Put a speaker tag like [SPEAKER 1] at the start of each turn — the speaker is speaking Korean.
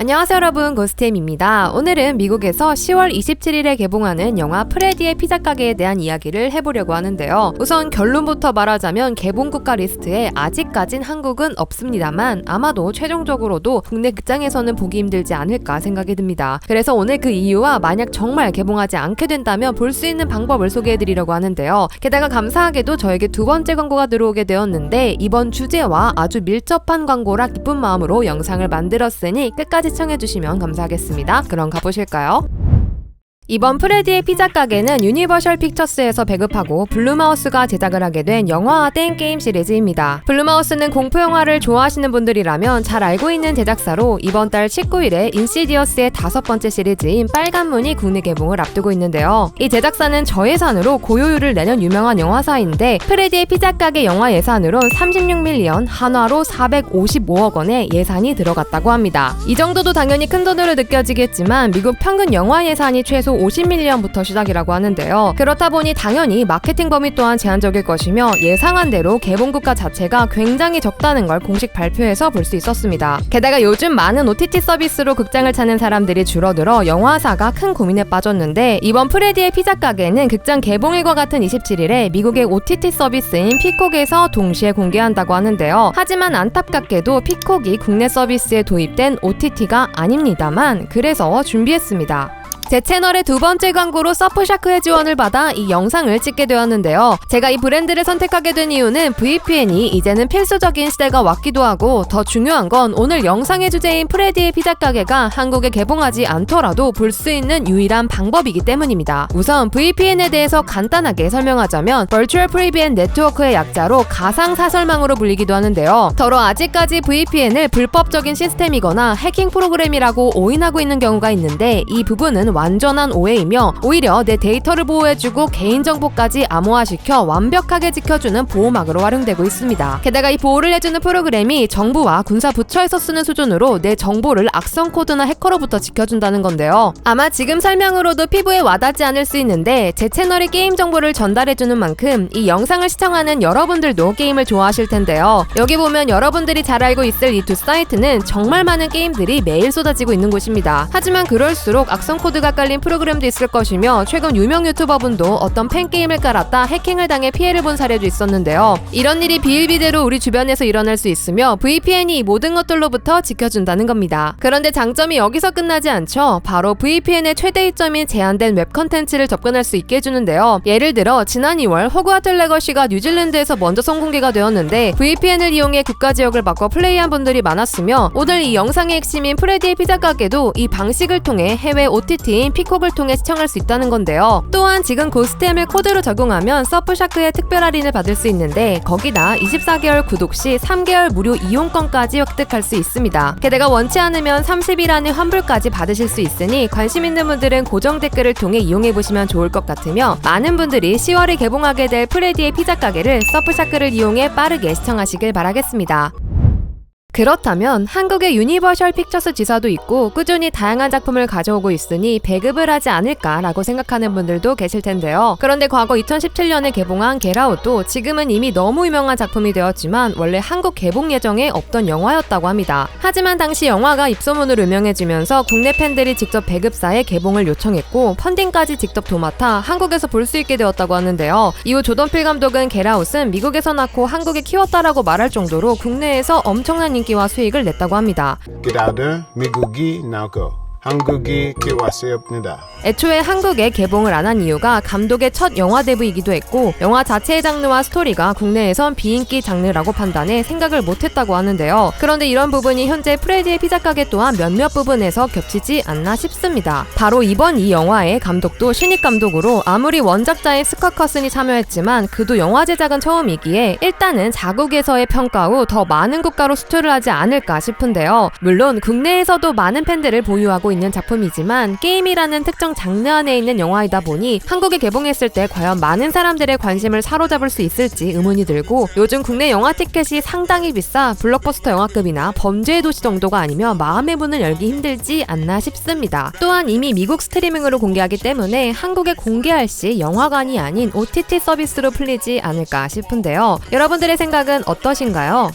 [SPEAKER 1] 안녕하세요 여러분 고스템입니다. 오늘은 미국에서 10월 27일에 개봉하는 영화 프레디의 피자 가게에 대한 이야기를 해보려고 하는데요. 우선 결론부터 말하자면 개봉 국가 리스트에 아직까진 한국은 없습니다만 아마도 최종적으로도 국내 극장에서는 보기 힘들지 않을까 생각이 듭니다. 그래서 오늘 그 이유와 만약 정말 개봉하지 않게 된다면 볼 수 있는 방법을 소개해드리려고 하는데요. 게다가 감사하게도 저에게 두 번째 광고가 들어오게 되었는데 이번 주제와 아주 밀접한 광고라 기쁜 마음으로 영상을 만들었으니 끝까지 시청해주시면 감사하겠습니다. 그럼 가보실까요? 이번 프레디의 피자 가게는 유니버셜 픽처스에서 배급하고 블루마우스가 제작을 하게 된 영화화 된 게임 시리즈입니다. 블루마우스는 공포 영화를 좋아하시는 분들이라면 잘 알고 있는 제작사로 이번 달 19일에 인시디어스의 다섯 번째 시리즈인 빨간 문이 국내 개봉을 앞두고 있는데요. 이 제작사는 저예산으로 고요율을 내는 유명한 영화사인데 프레디의 피자 가게 영화 예산으론 36밀리언 한화로 455억 원의 예산이 들어갔다고 합니다. 이 정도도 당연히 큰 돈으로 느껴지겠지만 미국 평균 영화 예산이 최소 50밀리언부터 시작이라고 하는데요. 그렇다 보니 당연히 마케팅 범위 또한 제한적일 것이며 예상한 대로 개봉 국가 자체가 굉장히 적다는 걸 공식 발표에서 볼 수 있었습니다. 게다가 요즘 많은 OTT 서비스로 극장을 찾는 사람들이 줄어들어 영화사가 큰 고민에 빠졌는데 이번 프레디의 피자 가게는 극장 개봉일과 같은 27일에 미국의 OTT 서비스인 피콕에서 동시에 공개한다고 하는데요. 하지만 안타깝게도 피콕이 국내 서비스에 도입된 OTT가 아닙니다만 그래서 준비했습니다. 제 채널의 두 번째 광고로 서프샤크의 지원을 받아 이 영상을 찍게 되었는데요. 제가 이 브랜드를 선택하게 된 이유는 VPN이 이제는 필수적인 시대가 왔기도 하고 더 중요한 건 오늘 영상의 주제인 프레디의 피자 가게가 한국에 개봉하지 않더라도 볼 수 있는 유일한 방법이기 때문입니다. 우선 VPN에 대해서 간단하게 설명하자면 Virtual Private Network의 약자로 가상 사설망으로 불리기도 하는데요. 더러 아직까지 VPN을 불법적인 시스템이거나 해킹 프로그램이라고 오인하고 있는 경우가 있는데 이 부분은 완전한 오해이며 오히려 내 데이터를 보호해주고 개인정보까지 암호화시켜 완벽하게 지켜주는 보호막으로 활용되고 있습니다. 게다가 이 보호를 해주는 프로그램이 정부와 군사 부처에서 쓰는 수준으로 내 정보를 악성 코드나 해커로부터 지켜준다는 건데요. 아마 지금 설명으로도 피부에 와닿지 않을 수 있는데 제 채널에 게임 정보를 전달해주는 만큼 이 영상을 시청하는 여러분들도 게임을 좋아하실 텐데요. 여기 보면 여러분들이 잘 알고 있을 이 두 사이트는 정말 많은 게임들이 매일 쏟아지고 있는 곳입니다. 하지만 그럴수록 악성 코드가 깔린 프로그램도 있을 것이며 최근 유명 유튜버분도 어떤 팬게임을 깔았다 해킹을 당해 피해를 본 사례도 있었는데요. 이런 일이 비일비재로 우리 주변에서 일어날 수 있으며 VPN이 이 모든 것들로부터 지켜준다는 겁니다. 그런데 장점이 여기서 끝나지 않죠. 바로 VPN의 최대 이점인 제한된 웹 컨텐츠를 접근할 수 있게 해주는데요. 예를 들어 지난 2월 호그와트 레거시가 뉴질랜드에서 먼저 선공개가 되었는데 VPN을 이용해 국가 지역을 바꿔 플레이한 분들이 많았으며 오늘 이 영상의 핵심인 프레디의 피자 가게도 이 방식을 통해 해외 OTT 인 피콕을 통해 시청할 수 있다는 건데요. 또한 지금 고스템을 코드로 적용하면 서프샤크의 특별 할인을 받을 수 있는데 거기다 24개월 구독 시 3개월 무료 이용권까지 획득할 수 있습니다. 게다가 원치 않으면 30일 안에 환불까지 받으실 수 있으니 관심 있는 분들은 고정 댓글을 통해 이용해 보시면 좋을 것 같으며 많은 분들이 10월에 개봉하게 될 프레디의 피자 가게를 서프샤크를 이용해 빠르게 시청하시길 바라겠습니다. 그렇다면 한국의 유니버셜 픽처스 지사도 있고 꾸준히 다양한 작품을 가져오고 있으니 배급을 하지 않을까라고 생각하는 분들도 계실 텐데요. 그런데 과거 2017년에 개봉한 게라웃도 지금은 이미 너무 유명한 작품이 되었지만 원래 한국 개봉 예정에 없던 영화였다고 합니다. 하지만 당시 영화가 입소문으로 유명해지면서 국내 팬들이 직접 배급사에 개봉을 요청했고 펀딩까지 직접 도맡아 한국에서 볼 수 있게 되었다고 하는데요. 이후 조던필 감독은 게라웃은 미국에서 낳고 한국에 키웠다라고 말할 정도로 국내에서 엄청난 인기 와 수익을 냈다고 합니다.
[SPEAKER 2] 그다들 미국이 나고 한국이 키웠습니다.
[SPEAKER 1] 애초에 한국에 개봉을 안 한 이유가 감독의 첫 영화 데뷔이기도 했고 영화 자체의 장르와 스토리가 국내에선 비인기 장르라고 판단해 생각을 못했다고 하는데요. 그런데 이런 부분이 현재 프레디의 피자 가게 또한 몇몇 부분에서 겹치지 않나 싶습니다. 바로 이번 이 영화의 감독도 신입 감독으로 아무리 원작자인 스컷 커슨이 참여했지만 그도 영화 제작은 처음이기에 일단은 자국에서의 평가 후 더 많은 국가로 수출을 하지 않을까 싶은데요. 물론 국내에서도 많은 팬들을 보유하고 있는 작품이지만 게임이라는 특정 장르 안에 있는 영화이다 보니 한국에 개봉했을 때 과연 많은 사람들의 관심을 사로잡을 수 있을지 의문이 들고 요즘 국내 영화 티켓이 상당히 비싸 블록버스터 영화급이나 범죄의 도시 정도가 아니면 마음의 문을 열기 힘들지 않나 싶습니다. 또한 이미 미국 스트리밍으로 공개하기 때문에 한국에 공개할 시 영화관이 아닌 OTT 서비스로 풀리지 않을까 싶은데요. 여러분들의 생각은 어떠신가요?